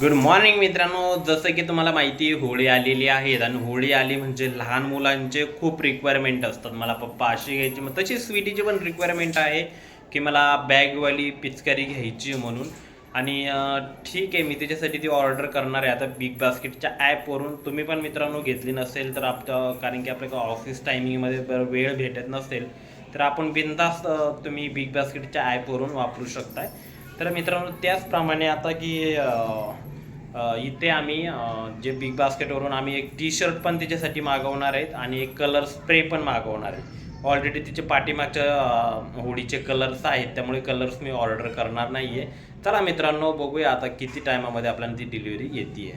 Good morning मित्रांनो. जसं की तुम्हाला माहिती आहे होळी आलेली आहे आणि होळी आली म्हणजे लहान मुलांचे खूप रिक्वायरमेंट असतात. मला पप्पा अशी घ्यायची मग तशी स्वीटीची पण रिक्वायरमेंट आहे की मला बॅगवाली पिचकारी घ्यायची म्हणून. आणि ठीक आहे मी त्याच्यासाठी ती ऑर्डर करणार आहे. आता बिग बास्केटच्या ॲपवरून तुम्ही पण मित्रांनो घेतली नसेल तर आप कारण की आपल्या ऑफिस टायमिंगमध्ये बरं वेळ भेटत नसेल तर आपण बिनधास्त तुम्ही बिग बास्केटच्या ॲपवरून वापरू शकताय. तर मित्रांनो त्याचप्रमाणे आता की इथे आम्ही जे बिग बास्केटवरून आम्ही एक टी शर्ट पण तिच्यासाठी मागवणार आहेत आणि एक कलर स्प्रे पण मागवणार आहे ऑलरेडी तिचे पाठीमागच्या होडीचे कलर्स आहेत त्यामुळे कलर्स मी ऑर्डर करणार नाही आहे चला मित्रांनो बघूया आता किती टायमामध्ये आपल्याला ती डिलिव्हरी येते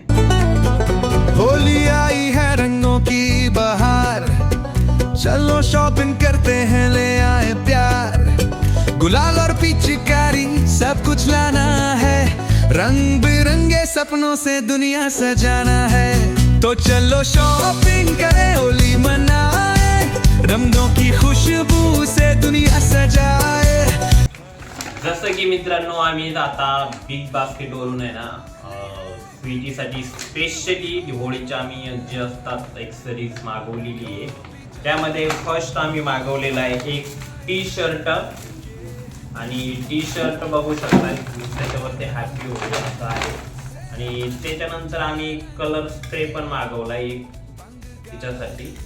होली आई है रंगों की बहार। चलो शॉपिंग करते हैं ले आए प्यार। गुलाल और पिचकारी सब कुछ लाना है। रंग बिरंगे सपनों से दुनिया सजाना है। तो चलो शॉपिंग करें होली मनाए। रंगों की खुशबू से दुनिया सजाए। जसं की मित्रांनो आम्ही आता बिग बास्केटवरून आहे ना स्वीटीसाठी स्पेशली होळीच्या आम्ही जे असतात एक्सरीज मागवलेली आहे. त्यामध्ये फर्स्ट आम्ही मागवलेला आहे एक टी शर्ट आणि टी शर्ट बघू शकता. त्याच्यावरती हॅपी होळी असं आहे. आणि त्याच्यानंतर आम्ही कलर स्प्रे पण मागवला एक तिच्यासाठी.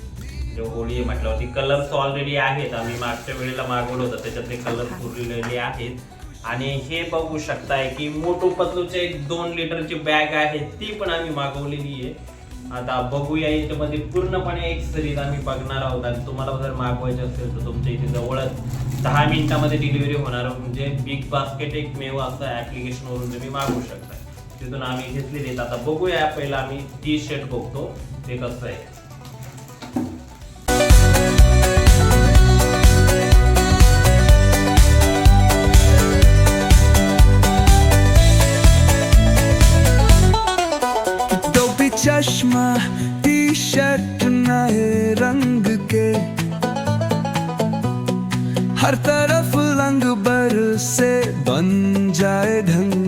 जो होळी आहे म्हटल्यावरती कलर्स ऑलरेडी आहेत. आम्ही मागच्या वेळेला मागवलं होतं. त्याच्यातले कलर पुरलेले आहेत. आणि हे बघू शकताय की मोटू पतलूचे एक दोन लिटरची बॅग आहे. ती पण आम्ही मागवलेली आहे. आता बघूया याच्यामध्ये पूर्णपणे एक सिरीज आम्ही बघणार आहोत आणि तुम्हाला जर मागवायचे असेल तर तुमच्या इथे जवळच दहा मिनिटामध्ये डिलिव्हरी होणार म्हणजे बिग बास्केट एक मेव असं ऍप्लिकेशनवरून तुम्ही मागवू शकता. तिथून आम्ही घेतलेले आता बघूया पहिला आम्ही टी शर्ट बघतो. ते कसं आहे? चश्मा टी शर्ट नए रंग के। हर तरफ रंग बर से बन जाए ढंग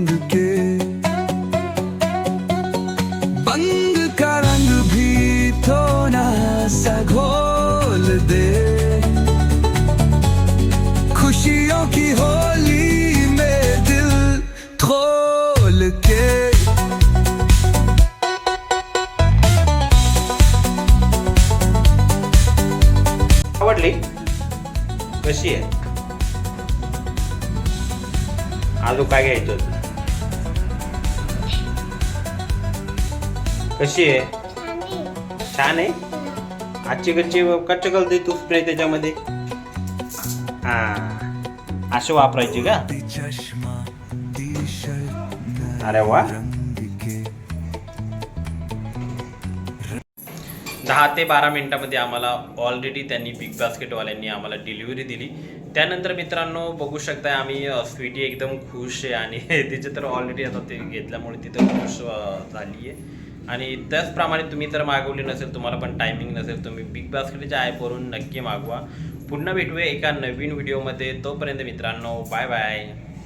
आवडली कशी आहे? अजून काय घ्यायचं होतं? कशी आहे? छान आहे? आजची कच्ची कच्च घालते तू स्प्रे त्याच्यामध्ये. हा. अशी वापरायची का? अरे वा. दहा ते बारा मिनिटामध्ये आम्हाला ऑलरेडी त्यांनी बिग बास्केटवाल्यांनी आम्हाला डिलिव्हरी दिली. त्यानंतर मित्रांनो बघू शकता आम्ही स्वीटी एकदम खुश आहे आणि तिचे तर ऑलरेडी आता ते घेतल्यामुळे तिथं खुश झाली आहे आणि त्याचप्रमाणे तुम्ही जर मागवली नसेल तुम्हाला पण टायमिंग नसेल तुम्ही बिग बास्केटच्या ॲपवरून नक्की मागवा. पुन्हा भेटूया एका नवीन व्हिडिओमध्ये तोपर्यंत मित्रांनो बाय बाय